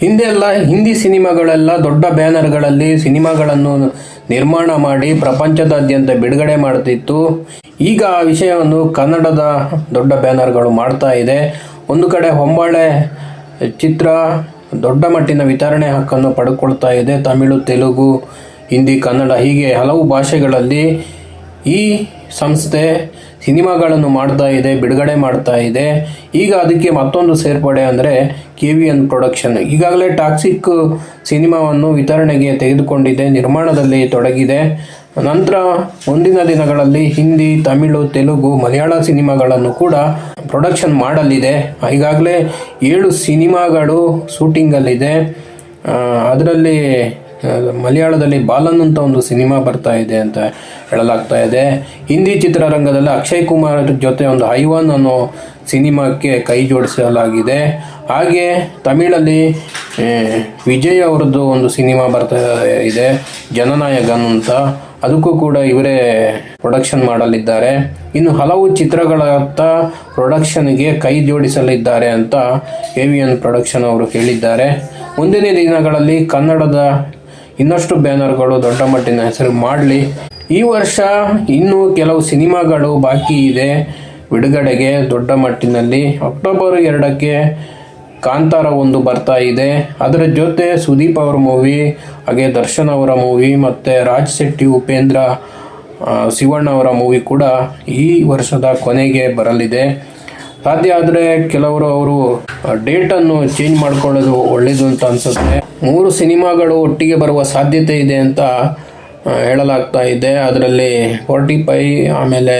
ಹಿಂದೆ ಎಲ್ಲ ಹಿಂದಿ ಸಿನಿಮಾಗಳೆಲ್ಲ ದೊಡ್ಡ ಬ್ಯಾನರ್ಗಳಲ್ಲಿ ಸಿನಿಮಾಗಳನ್ನು ನಿರ್ಮಾಣ ಮಾಡಿ ಪ್ರಪಂಚದಾದ್ಯಂತ ಬಿಡುಗಡೆ ಮಾಡ್ತಿತ್ತು. ಈಗ ಆ ವಿಷಯವನ್ನು ಕನ್ನಡದ ದೊಡ್ಡ ಬ್ಯಾನರ್ಗಳು ಮಾಡ್ತಾ ಇದೆ. ಒಂದು ಕಡೆ ಹೊಂಬಾಳೆ ಚಿತ್ರ ದೊಡ್ಡ ಮಟ್ಟಿನ ವಿತರಣೆ ಹಕ್ಕನ್ನು ಪಡ್ಕೊಳ್ತಾ ಇದೆ. ತಮಿಳು, ತೆಲುಗು, ಹಿಂದಿ, ಕನ್ನಡ ಹೀಗೆ ಹಲವು ಭಾಷೆಗಳಲ್ಲಿ ಈ ಸಂಸ್ಥೆ ಸಿನಿಮಾಗಳನ್ನು ಮಾಡ್ತಾ ಇದೆ, ಬಿಡುಗಡೆ ಮಾಡ್ತಾ ಇದೆ. ಈಗ ಅದಕ್ಕೆ ಮತ್ತೊಂದು ಸೇರ್ಪಡೆ ಅಂದರೆ ಕೆ ವಿ ಎನ್ ಪ್ರೊಡಕ್ಷನ್ ಈಗಾಗಲೇ ಟಾಕ್ಸಿಕ್ ಸಿನಿಮಾವನ್ನು ವಿತರಣೆಗೆ ತೆಗೆದುಕೊಂಡಿದೆ, ನಿರ್ಮಾಣದಲ್ಲಿ ತೊಡಗಿದೆ. ನಂತರ ಮುಂದಿನ ದಿನಗಳಲ್ಲಿ ಹಿಂದಿ, ತಮಿಳು, ತೆಲುಗು, ಮಲಯಾಳ ಸಿನಿಮಾಗಳನ್ನು ಕೂಡ ಪ್ರೊಡಕ್ಷನ್ ಮಾಡಲಿದೆ. ಈಗಾಗಲೇ ಏಳು ಸಿನಿಮಾಗಳು ಶೂಟಿಂಗಲ್ಲಿದೆ ಅದರಲ್ಲಿ ಮಲಯಾಳದಲ್ಲಿ ಬಾಲನ್ ಅಂತ ಒಂದು ಸಿನಿಮಾ ಬರ್ತಾ ಇದೆ ಅಂತ ಹೇಳಲಾಗ್ತಾ ಇದೆ. ಹಿಂದಿ ಚಿತ್ರರಂಗದಲ್ಲಿ ಅಕ್ಷಯ್ ಕುಮಾರ್ ಜೊತೆ ಒಂದು ಐವಾನ್ ಅನ್ನೋ ಸಿನಿಮಾಕ್ಕೆ ಕೈ ಜೋಡಿಸಲಾಗಿದೆ. ಹಾಗೆ ತಮಿಳಲ್ಲಿ ವಿಜಯ್ ಅವರದ್ದು ಒಂದು ಸಿನಿಮಾ ಬರ್ತಾ ಇದೆ ಜನನಾಯಕನ್ ಅಂತ. ಅದಕ್ಕೂ ಕೂಡ ಇವರೇ ಪ್ರೊಡಕ್ಷನ್ ಮಾಡಲಿದ್ದಾರೆ. ಇನ್ನು ಹಲವು ಚಿತ್ರಗಳತ್ತ ಪ್ರೊಡಕ್ಷನ್ಗೆ ಕೈ ಜೋಡಿಸಲಿದ್ದಾರೆ ಅಂತ ಎವಿಎನ್ ಪ್ರೊಡಕ್ಷನ್ ಅವರು ಹೇಳಿದ್ದಾರೆ. ಮುಂದಿನ ದಿನಗಳಲ್ಲಿ ಕನ್ನಡದ ಇನ್ನಷ್ಟು ಬ್ಯಾನರ್ಗಳು ದೊಡ್ಡ ಮಟ್ಟಿನ ಹೆಸರು ಮಾಡಲಿ. ಈ ವರ್ಷ ಇನ್ನೂ ಕೆಲವು ಸಿನಿಮಾಗಳು ಬಾಕಿ ಇದೆ. ಬಿಡುಗಡೆಗೆ ದೊಡ್ಡ ಮಟ್ಟಿನಲ್ಲಿ. ಅಕ್ಟೋಬರ್ ಎರಡಕ್ಕೆ ಕಾಂತಾರ ಒಂದು ಬರ್ತಾ ಇದೆ. ಅದರ ಜೊತೆ ಸುದೀಪ್ ಅವರ ಮೂವಿ, ಹಾಗೆ ದರ್ಶನ್ ಅವರ ಮೂವಿ, ಮತ್ತು ರಾಜ್ ಶೆಟ್ಟಿ, ಉಪೇಂದ್ರ ಶಿವಣ್ಣ ಅವರ ಮೂವಿ ಕೂಡ ಈ ವರ್ಷದ ಕೊನೆಗೆ ಬರಲಿದೆ. ಸಾಧ್ಯ ಆದರೆ ಕೆಲವರು ಅವರು ಡೇಟನ್ನು ಚೇಂಜ್ ಮಾಡ್ಕೊಳ್ಳೋದು ಒಳ್ಳೇದು ಅಂತ ಅನಿಸುತ್ತೆ. ಮೂರು ಸಿನಿಮಾಗಳು ಒಟ್ಟಿಗೆ ಬರುವ ಸಾಧ್ಯತೆ ಇದೆ ಅಂತ ಹೇಳಲಾಗ್ತಾ ಇದೆ. ಅದರಲ್ಲಿ ಫೋರ್ಟಿ ಫೈ ಆಮೇಲೆ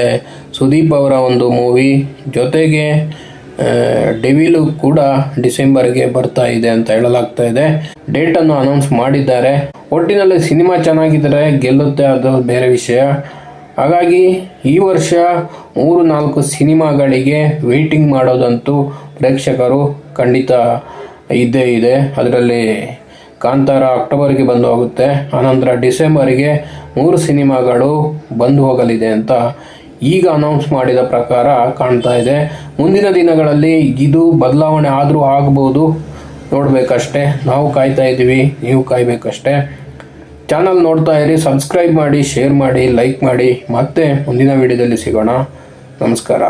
ಸುದೀಪ್ ಅವರ ಒಂದು ಮೂವಿ ಜೊತೆಗೆ ಡೆವಿಲು ಕೂಡ ಡಿಸೆಂಬರ್ಗೆ ಬರ್ತಾ ಇದೆ ಅಂತ ಹೇಳಲಾಗ್ತಾ ಇದೆ. ಡೇಟನ್ನು ಅನೌನ್ಸ್ ಮಾಡಿದ್ದಾರೆ. ಒಟ್ಟಿನಲ್ಲಿ ಸಿನಿಮಾ ಚೆನ್ನಾಗಿದ್ದರೆ ಗೆಲ್ಲುತ್ತೆ ಅದು ಬೇರೆ ವಿಷಯ. ಹಾಗಾಗಿ ಈ ವರ್ಷ ಮೂರು ನಾಲ್ಕು ಸಿನಿಮಾಗಳಿಗೆ ವೆಯ್ಟಿಂಗ್ ಮಾಡೋದಂತೂ ಪ್ರೇಕ್ಷಕರು ಖಂಡಿತ ಇದ್ದೇ ಇದೆ. ಅದರಲ್ಲಿ ಕಾಂತಾರ ಅಕ್ಟೋಬರ್ಗೆ ಬಂದು ಹೋಗುತ್ತೆ. ಆನಂತರ ಡಿಸೆಂಬರಿಗೆ ಮೂರು ಸಿನಿಮಾಗಳು ಬಂದು ಹೋಗಲಿದೆ ಅಂತ ಈಗ ಅನೌನ್ಸ್ ಮಾಡಿದ ಪ್ರಕಾರ ಕಾಣ್ತಾ ಇದೆ. ಮುಂದಿನ ದಿನಗಳಲ್ಲಿ ಇದು ಬದಲಾವಣೆ ಆದರೂ ಆಗ್ಬೋದು. ನೋಡಬೇಕಷ್ಟೆ. ನಾವು ಕಾಯ್ತಾ ಇದ್ದೀವಿ, ನೀವು ಕಾಯ್ಬೇಕಷ್ಟೇ. ಚಾನಲ್ ನೋಡ್ತಾ ಇರಿ ಸಬ್ಸ್ಕ್ರೈಬ್ ಮಾಡಿ ಶೇರ್ ಮಾಡಿ ಲೈಕ್ ಮಾಡಿ. ಮತ್ತೆ ಮುಂದಿನ ವಿಡಿಯೋದಲ್ಲಿ ಸಿಗೋಣ. ನಮಸ್ಕಾರ.